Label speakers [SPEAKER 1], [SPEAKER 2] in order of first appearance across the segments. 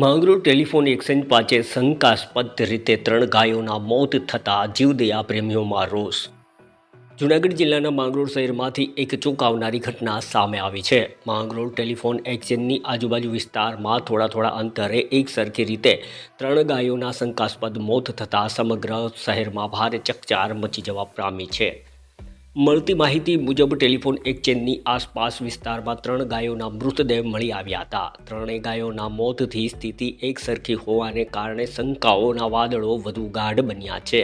[SPEAKER 1] Mangrol telephone exchange પાસે શંકાસ્પદ રીતે ત્રણ ગાયોના મોત થતાં જીવદયા પ્રેમીઓમાં રોષ. જૂનાગઢ જિલ્લાના માંગરોળ શહેરમાંથી એક ચોંકાવનારી ઘટના સામે આવી છે. માંગરોળ ટેલિફોન એક્સચેન્જની આજુબાજુ વિસ્તારમાં થોડા થોડા અંતરે એક સરખી રીતે ત્રણ ગાયોના શંકાસ્પદ મોત થતાં સમગ્ર શહેરમાં ભારે ચકચાર મચી જવા પામી છે. મળતી માહિતી મુજબ ટેલિફોન એક્સચેન્જની આસપાસ વિસ્તારમાં ત્રણ ગાયોના મૃતદેહ મળી આવ્યા હતા. ત્રણેય ગાયોના મોતથી સ્થિતિ એકસરખી હોવાને કારણે શંકાઓના વાદળો વધુ ગાઢ બન્યા છે.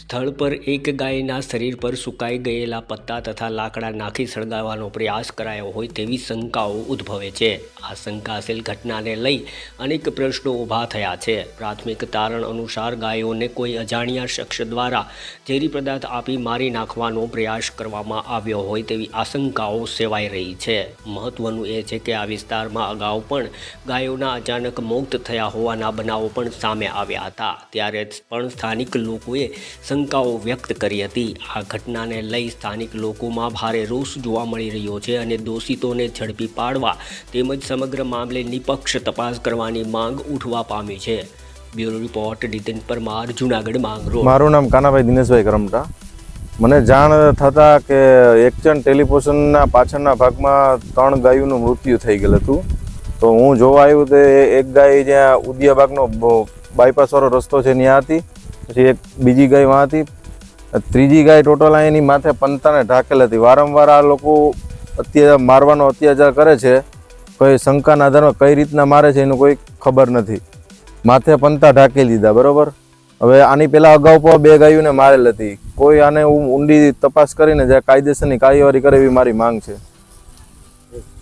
[SPEAKER 1] સ્થળ પર એક ગાયના શરીર પર સુકાઈ ગયેલા પત્તા તથા લાકડા નાખી સળગાવવાનો પ્રયાસ કરાયો હોય તેવી શંકાઓ ઉદ્ભવે છે. આ શંકાશીલ ઘટનાને લઈ અનેક પ્રશ્નો ઊભા થયા છે. પ્રાથમિક તારણ અનુસાર ગાયોને કોઈ અજાણ્યા શખ્સ દ્વારા ઝેરી પદાર્થ આપી મારી નાખવાનો પ્રયાસ કરવામાં આવ્યો હોય તેવી આશંકાઓ સેવાઈ રહી છે. મહત્વનું એ છે કે આ વિસ્તારમાં અગાઉ પણ ગાયોના અચાનક મુક્ત થયા હોવાના બનાવો પણ સામે આવ્યા હતા. ત્યારે પણ સ્થાનિક લોકોએ શંકાઓ વ્યક્ત કરી હતી. આ ઘટનાને લઈ સ્થાનિક લોકોમાં ભારે રોષ જોવા મળી રહ્યો છે અને દોષિતોને ઝડપી પાડવા તેમજ સમગ્ર મામલે નિપક્ષ તપાસ કરવાની માંગ ઉઠવા પામી છે. Bureau report, Nitin Parmar, Junagadh, Mangrol.
[SPEAKER 2] મારું નામ કાનાભાઈ દિનેશભાઈ કરમટા. મને જાણ થતાં કે એકચન ટેલિફોશનના પાછળના ભાગમાં ત્રણ ગાયોનું મૃત્યુ થઈ ગયેલું હતું. તો હું જોવા આવ્યું તે એક ગાય જ્યાં ઉદિયાબાગનો બાયપાસવાળો રસ્તો છે, ત્યાં હતી. પછી એક બીજી ગાય વાં હતી. ત્રીજી ગાય ટોટલ એની માથે પંતાને ઢાકેલ હતી. વારંવાર આ લોકો અત્યાચાર મારવાનો અત્યાચાર કરે છે. કોઈ શંકાના આધારમાં કઈ રીતના મારે છે એનું કોઈ ખબર નથી. માથે પંતા ઢાંકી દીધા બરાબર? હવે આની પહેલાં અગાઉ પણ બે ગાયોને મારેલ હતી. કોઈ આને ઊંડી તપાસ કરીને જે કાયદેસરની કાર્યવાહી કરે એવી મારી માંગ છે.